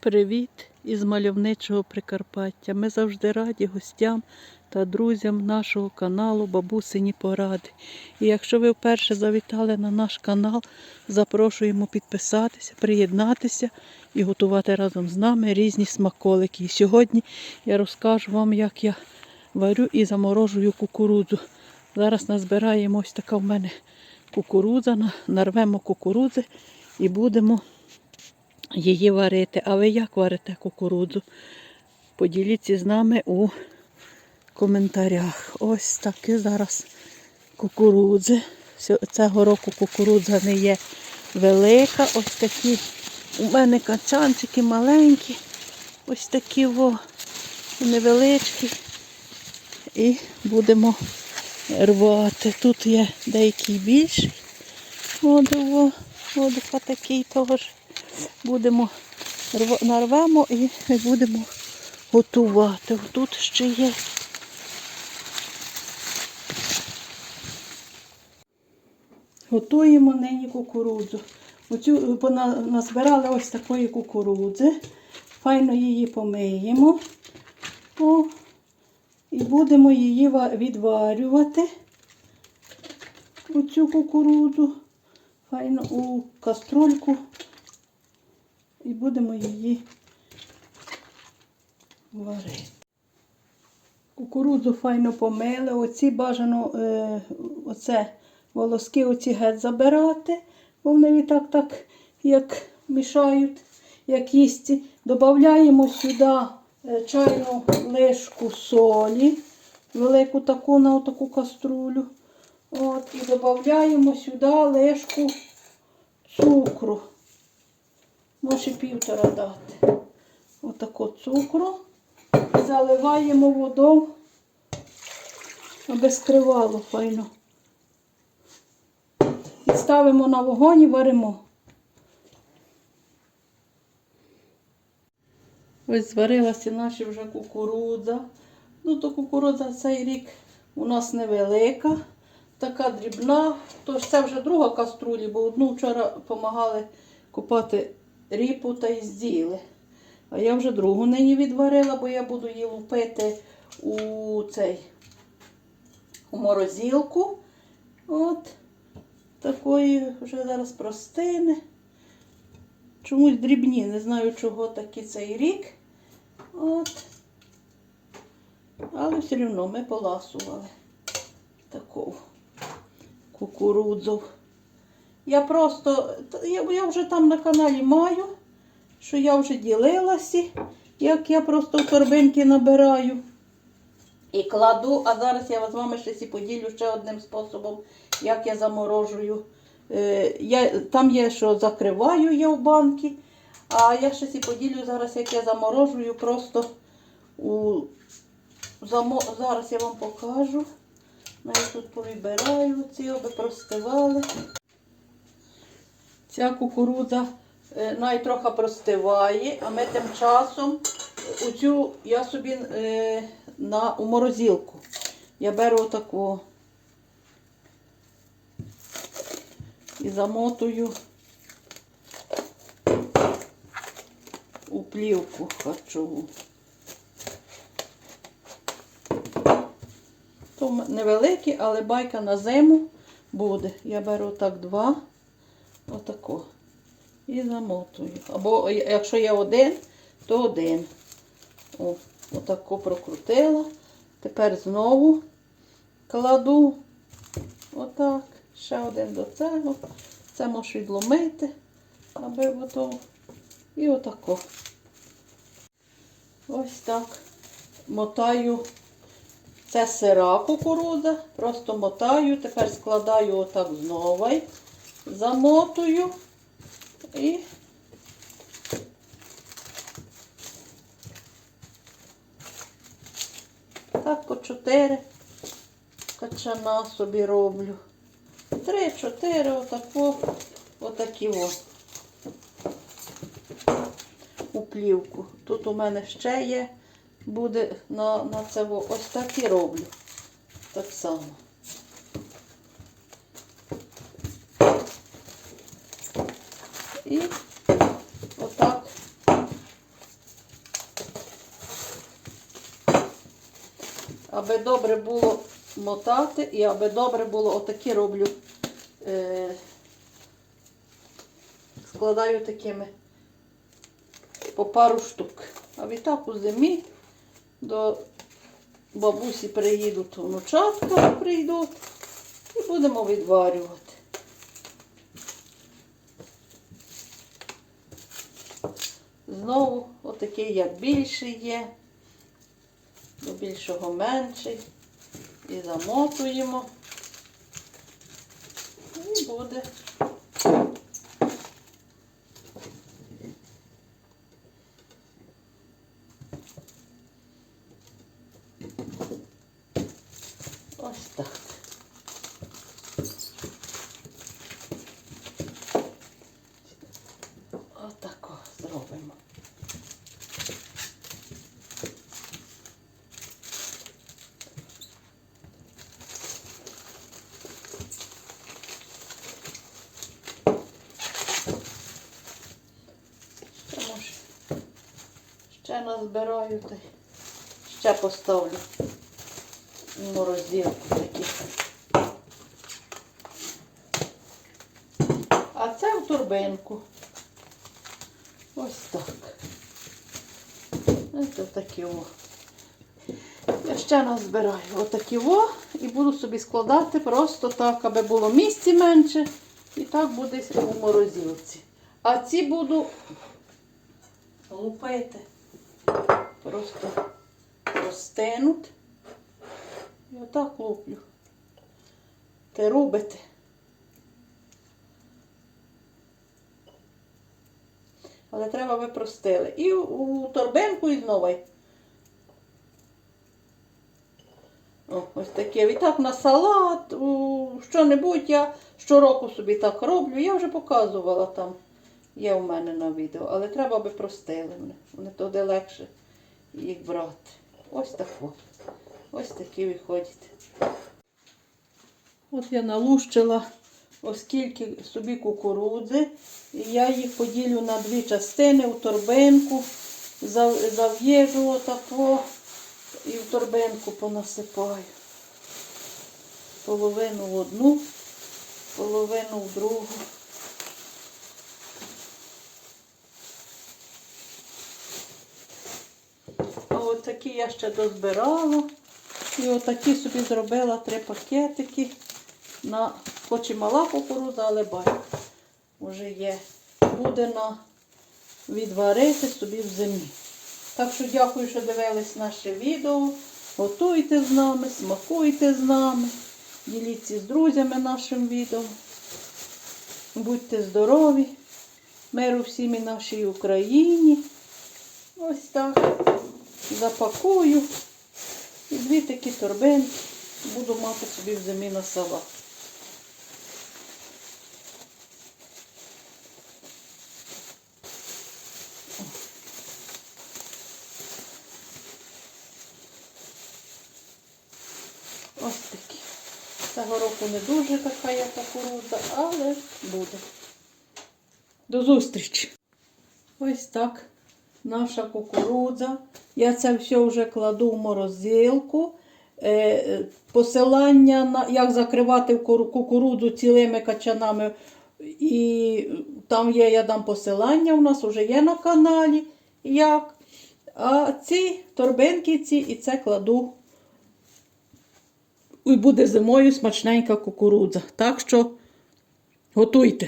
Привіт із мальовничого Прикарпаття. Ми завжди раді гостям та друзям нашого каналу Бабусині Поради. І якщо ви вперше завітали на наш канал, запрошуємо підписатися, приєднатися і готувати разом з нами різні смаколики. І сьогодні я розкажу вам, як я варю і заморожую кукурудзу. Зараз назбираємо ось така в мене кукурудза, нарвемо кукурудзи і будемо її варити. А ви як варите кукурудзу? Поділіться з нами у коментарях. Ось такі зараз кукурудзи. Цього року кукурудза не є велика. Ось такі у мене качанчики маленькі. Ось такі во невеличкі. І будемо рвати. Тут є деякий більший. От, во, такий теж будемо нарвемо і будемо готувати. Тут ще є. Готуємо нині кукурудзу. Оцю назбирали ось такої кукурудзи. Файно її помиємо. О, і будемо її відварювати. Оцю кукурудзу. Файно у каструльку і будемо її варити. Кукурудзу файно помили, оці бажано е, оце, волоски оці геть забирати, бо вони і так так як мішають, як їсти. Додаємо сюди е, чайну лишку солі, велику таку на таку каструлю. От, і додаємо сюди лишку цукру. Може півтора дати. Отако цукру. Заливаємо водою, аби скривало файно. І ставимо на вогонь і варимо. Ось зварилася наша вже кукурудза. Ну, то кукурудза цей рік у нас невелика, така дрібна. Тож це вже друга каструлі, бо одну вчора допомагали купати ріпу та й зділи. А я вже другу нині відварила, бо я буду її лупити у цей у морозилку. От такої вже зараз простини. Чомусь дрібні, не знаю, чого такі цей рік. От. Але все одно ми поласували таку кукурудзу. Я просто, я, я вже там на каналі маю, що я вже ділилася, як я просто торбинки набираю і кладу. А зараз я з вами ще сі поділю ще одним способом, як я заморожую. Е, я, там є, що закриваю я в банки, а я ще сі поділю зараз, як я заморожую просто у замо... Зараз я вам покажу. Навіть тут повибираю ці, аби простивали. Ця кукурудза е, навіть трохи простиває, а ми тим часом оцю я собі е, на, у морозилку. Я беру отаку і замотую у плівку харчову. То невеликі, але байка на зиму буде. Я беру так два. І замотую. Або якщо є один, то один. О, отако прокрутила. Тепер знову кладу. Отак. Ще один до цього. Це можу відломити, аби готово. І отако. Ось так. Мотаю. Це сира кукурудза. Просто мотаю. Тепер складаю отак знову. Замотую. І так по чотири качана собі роблю. Три-чотири отако, отакі о. У плівку. Тут у мене ще є, буде на, на це ось так і роблю. Так само. І отак аби добре було мотати і аби добре було отакі роблю. Е, складаю такими по пару штук. А відтак у зимі до бабусі приїдуть внучатка, прийдуть і будемо відварювати. Знову отакий, як більший є, більшого менший. І замотуємо. І буде. Ось так. Отако зробимо. Ще може. Ще назбираю та ще поставлю в морозилку такі. А це в турбинку. Ось так. Ось такі о. Я ще назбираю отакі о і буду собі складати просто так, аби було місці менше. І так буде у морозилці. А ці буду лупити. Просто розтинуть. І отак луплю. Те робите. Але треба ви простили. І у торбинку і знову. О, ось таке. І так на салат, що-небудь я щороку собі так роблю. Я вже показувала там. Є у мене на відео, але треба би простили мене. Вони туди легше їх брати. Ось тако. Ось такі виходять. От я налущила оскільки собі кукурудзи. І я їх поділю на дві частини у торбинку, зав- зав'єжу отако і в торбинку понасипаю. Половину в одну, половину в другу. А от такі я ще дозбирала. І отакі собі зробила три пакетики на хоч і мала кукурудза, але бачу, вже є. Буде на відварити собі в зимі. Так що дякую, що дивились наше відео. Готуйте з нами, смакуйте з нами, діліться з друзями нашим відео. Будьте здорові, миру всім і нашій Україні. Ось так. Запакую. І дві такі торбинки буду мати собі в зимі на салат. Ось такі. Цього року не дуже така я кукурудза, але буде. До зустрічі! Ось так наша кукурудза. Я це все вже кладу в морозилку. Е, е, Посилання на як закривати кукурудзу цілими качанами. І там є, я дам посилання, у нас вже є на каналі. Як. А ці торбинки ці і це кладу. І буде зимою смачненька кукурудза. Так що готуйте.